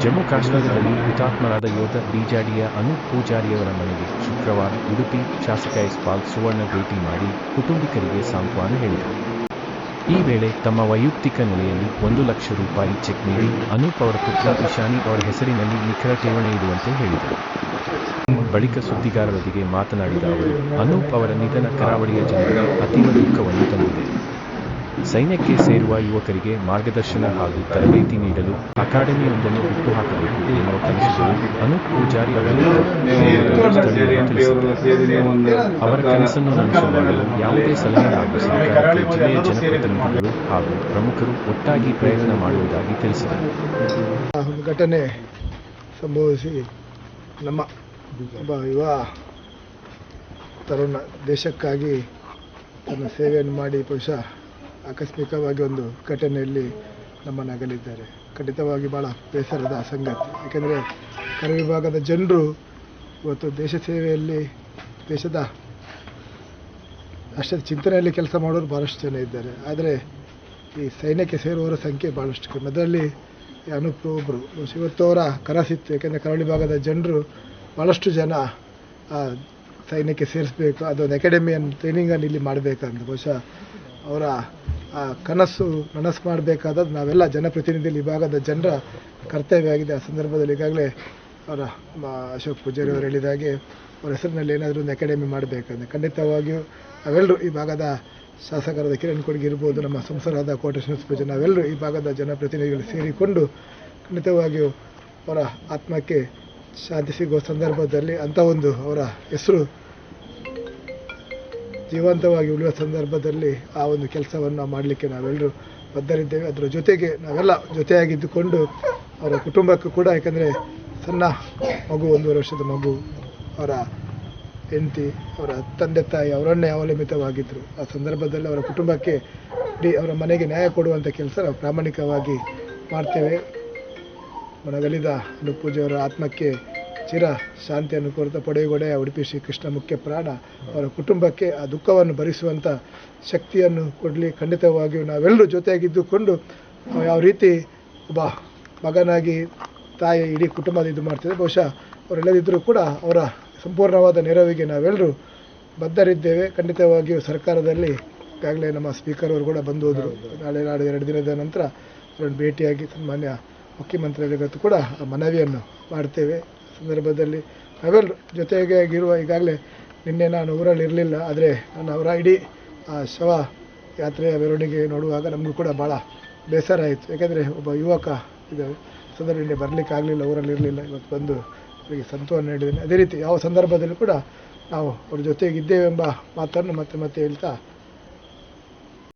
ಜಮ್ಮು ಕಾಶ್ಮೀರದಲ್ಲಿ ಹುತಾತ್ಮರಾದ ಯೋಧ ಬಿಜಾಡಿಯ ಅನೂಪ್ ಪೂಜಾರಿಯವರ ಮನೆಗೆ ಶುಕ್ರವಾರ ಉಡುಪಿ ಶಾಸಕ ಎಸ್ಪಾಲ್ ಸುವರ್ಣ ಭೇಟಿ ಮಾಡಿ ಕುಟುಂಬಿಕರಿಗೆ ಸಾಂತ್ವನ ಹೇಳಿದರು. ಈ ವೇಳೆ ತಮ್ಮ ವೈಯಕ್ತಿಕ ನೆಲೆಯಲ್ಲಿ ಒಂದು ಲಕ್ಷ ರೂಪಾಯಿ ಚೆಕ್ ನೀಡಿ ಅನೂಪ್ ಅವರ ಪುತ್ರ ಇಶಾನಿ ಅವರ ಹೆಸರಿನಲ್ಲಿ ನಿಖರ ಠೇವಣಿ ಇಡುವಂತೆ ಹೇಳಿದರು. ಬಳಿಕ ಸುದ್ದಿಗಾರರೊಂದಿಗೆ ಮಾತನಾಡಿದ ಅವರು, ಅನೂಪ್ ಅವರ ನಿಧನ ಕರಾವಳಿಯ ಜನರಿಗೆ ಅತೀವ ಸೈನ್ಯಕ್ಕೆ ಸೇರುವ ಯುವಕರಿಗೆ ಮಾರ್ಗದರ್ಶನ ಹಾಗೂ ತರಬೇತಿ ನೀಡಲು ಅಕಾಡೆಮಿಯೊಂದನ್ನು ಹುಟ್ಟುಹಾಕಬೇಕು ಎನ್ನುವ ಕನಸುಗಳು ಅನೂಪ್ ಪೂಜಾರಿ. ಅವರ ಕನಸನ್ನು ನನಸು ಮಾಡಲು ಯಾವುದೇ ಸಲಹೆ ಹಾಗೂ ಸಹಕಾರಕ್ಕೆ ಜಿಲ್ಲೆಯ ಜನಪ್ರತಿನಿಧಿಗಳು ಹಾಗೂ ಪ್ರಮುಖರು ಒಟ್ಟಾಗಿ ಪ್ರಯತ್ನ ಮಾಡುವುದಾಗಿ ತಿಳಿಸಿದರು ಘಟನೆ ಸಂಭವಿಸಿ ನಮ್ಮ ಯುವ ತರುಣ ದೇಶಕ್ಕಾಗಿ ತನ್ನ ಸೇವೆಯನ್ನು ಮಾಡಿ ಬಹುಶಃ ಆಕಸ್ಮಿಕವಾಗಿ ಒಂದು ಘಟನೆಯಲ್ಲಿ ನಮ್ಮನ್ನು ಅಗಲಿದ್ದಾರೆ ಖಂಡಿತವಾಗಿ ಭಾಳ ಬೇಸರದ ಸಂಗತಿ. ಏಕೆಂದರೆ ಕರ ವಿಭಾಗದ ಜನರು ಇವತ್ತು ದೇಶ ಸೇವೆಯಲ್ಲಿ, ದೇಶದ ರಾಷ್ಟ್ರದ ಚಿಂತನೆಯಲ್ಲಿ ಕೆಲಸ ಮಾಡೋರು ಭಾಳಷ್ಟು ಜನ ಇದ್ದಾರೆ. ಆದರೆ ಈ ಸೈನ್ಯಕ್ಕೆ ಸೇರುವವರ ಸಂಖ್ಯೆ ಭಾಳಷ್ಟು ಕಮ್ಮಿ. ಅದರಲ್ಲಿ ಅನೂಪ್ ಒಬ್ಬರು ಇವತ್ತು ಅವರ ಕನಸಿತ್ತು ಏಕೆಂದರೆ ಕರಾವಳಿ ಭಾಗದ ಜನರು ಭಾಳಷ್ಟು ಜನ ಸೈನ್ಯಕ್ಕೆ ಸೇರಿಸಬೇಕು. ಅದೊಂದು ಅಕಾಡೆಮಿಯನ್ನು ಟ್ರೈನಿಂಗನ್ನು ಇಲ್ಲಿ ಮಾಡಬೇಕಂತ. ಬಹುಶಃ ಅವರ ಆ ಕನಸು ನನಸು ಮಾಡಬೇಕಾದದ್ದು ನಾವೆಲ್ಲ ಜನಪ್ರತಿನಿಧಿ ವಿಭಾಗದ ಭಾಗದ ಜನರ ಕರ್ತವ್ಯ ಆಗಿದೆ ಆ ಸಂದರ್ಭದಲ್ಲಿ ಈಗಾಗಲೇ ಅವರ ಅಶೋಕ್ ಪೂಜಾರಿ ಅವರು ಹೇಳಿದ ಹಾಗೆ ಅವರ ಹೆಸರಿನಲ್ಲಿ ಏನಾದರೂ ಒಂದು ಅಕಾಡೆಮಿ ಮಾಡಬೇಕಂದ್ರೆ ಖಂಡಿತವಾಗಿಯೂ ನಾವೆಲ್ಲರೂ ಈ ಭಾಗದ ಶಾಸಕರಾದ ಕಿರಣ್ ಕೊಡುಗೆ ಇರ್ಬೋದು, ನಮ್ಮ ಸಂಸದರಾದ ಕೋಟೇಶ್ವರ ಪೂಜೆ ನಾವೆಲ್ಲರೂ ಈ ಭಾಗದ ಜನಪ್ರತಿನಿಧಿಗಳು ಸೇರಿಕೊಂಡು ಖಂಡಿತವಾಗಿಯೂ ಅವರ ಆತ್ಮಕ್ಕೆ ಶಾಂತಿ ಸಿಗುವ ಸಂದರ್ಭದಲ್ಲಿ ಅಂಥ ಒಂದು ಅವರ ಹೆಸರು ಜೀವಂತವಾಗಿ ಉಳಿಯುವ ಸಂದರ್ಭದಲ್ಲಿ ಆ ಒಂದು ಕೆಲಸವನ್ನು ಮಾಡಲಿಕ್ಕೆ ನಾವೆಲ್ಲರೂ ಬದ್ಧರಿದ್ದೇವೆ. ಅದರ ಜೊತೆಗೆ ನಾವೆಲ್ಲ ಜೊತೆಯಾಗಿದ್ದುಕೊಂಡು ಅವರ ಕುಟುಂಬಕ್ಕೂ ಕೂಡ, ಯಾಕಂದರೆ ಸಣ್ಣ ಮಗು, ಒಂದೂವರೆ ವರ್ಷದ ಮಗು, ಅವರ ಹೆಂಡತಿ, ಅವರ ತಂದೆ ತಾಯಿ ಅವರನ್ನೇ ಅವಲಂಬಿತವಾಗಿದ್ದರು ಆ ಸಂದರ್ಭದಲ್ಲಿ ಅವರ ಕುಟುಂಬಕ್ಕೆ ಇಡೀ ಅವರ ಮನೆಗೆ ನ್ಯಾಯ ಕೊಡುವಂಥ ಕೆಲಸ ನಾವು ಪ್ರಾಮಾಣಿಕವಾಗಿ ಮಾಡ್ತೇವೆ. ಮನಗಲಿದ ಅನುಪೂಜೆಯವರ ಆತ್ಮಕ್ಕೆ ಚಿರ ಶಾಂತಿಯನ್ನು ಕೋರುತ್ತಾ ಪಡೆಯುಗಡೆ ಉಡುಪಿ ಶ್ರೀಕೃಷ್ಣ ಮುಖ್ಯ ಪ್ರಾಣ ಅವರ ಕುಟುಂಬಕ್ಕೆ ಆ ದುಃಖವನ್ನು ಭರಿಸುವಂಥ ಶಕ್ತಿಯನ್ನು ಕೊಡಲಿ. ಖಂಡಿತವಾಗಿಯೂ ನಾವೆಲ್ಲರೂ ಜೊತೆಯಾಗಿದ್ದುಕೊಂಡು ಯಾವ ರೀತಿ ಒಬ್ಬ ಮಗನಾಗಿ ತಾಯಿ ಇಡೀ ಕುಟುಂಬದ ಇದು ಮಾಡ್ತಿದ್ದೆ. ಬಹುಶಃ ಅವರೆಲ್ಲದಿದ್ದರೂ ಕೂಡ ಅವರ ಸಂಪೂರ್ಣವಾದ ನೆರವಿಗೆ ನಾವೆಲ್ಲರೂ ಬದ್ಧರಿದ್ದೇವೆ. ಖಂಡಿತವಾಗಿಯೂ ಸರ್ಕಾರದಲ್ಲಿ ಈಗಾಗಲೇ ನಮ್ಮ ಸ್ಪೀಕರ್ ಅವರು ಕೂಡ ಬಂದು ಹೋದರು. ನಾಳೆ ನಾಳೆ ಎರಡು ದಿನದ ನಂತರ ಅವರನ್ನು ಭೇಟಿಯಾಗಿ ಸನ್ಮಾನ್ಯ ಮುಖ್ಯಮಂತ್ರಿಗಳಿಗತ್ತು ಕೂಡ ಮನವಿಯನ್ನು ಮಾಡ್ತೇವೆ. ಸಂದರ್ಭದಲ್ಲಿ ನಾವೆಲ್ಲರೂ ಜೊತೆಗೆ ಆಗಿರುವ ಈಗಾಗಲೇ ನಿನ್ನೆ ನಾನು ಊರಲ್ಲಿ ಇರಲಿಲ್ಲ, ಆದರೆ ನಾನು ಅವರ ಇಡೀ ಆ ಶವ ಯಾತ್ರೆಯ ಮೆರವಣಿಗೆ ನೋಡುವಾಗ ನಮಗೂ ಕೂಡ ಭಾಳ ಬೇಸರ ಆಯಿತು. ಯಾಕೆಂದರೆ ಒಬ್ಬ ಯುವಕ ಇದು ಸಂದರ್ಭದಲ್ಲಿ ಬರಲಿಕ್ಕೆ ಆಗಲಿಲ್ಲ, ಊರಲ್ಲಿ ಇರಲಿಲ್ಲ, ಇವತ್ತು ಬಂದು ಅವರಿಗೆ ಸಂತೋಷ ನೀಡಿದ್ದೇನೆ. ಅದೇ ರೀತಿ ಯಾವ ಸಂದರ್ಭದಲ್ಲೂ ಕೂಡ ನಾವು ಅವ್ರ ಜೊತೆಗಿದ್ದೇವೆಂಬ ಮಾತನ್ನು ಮತ್ತೆ ಮತ್ತೆ ಹೇಳ್ತಾ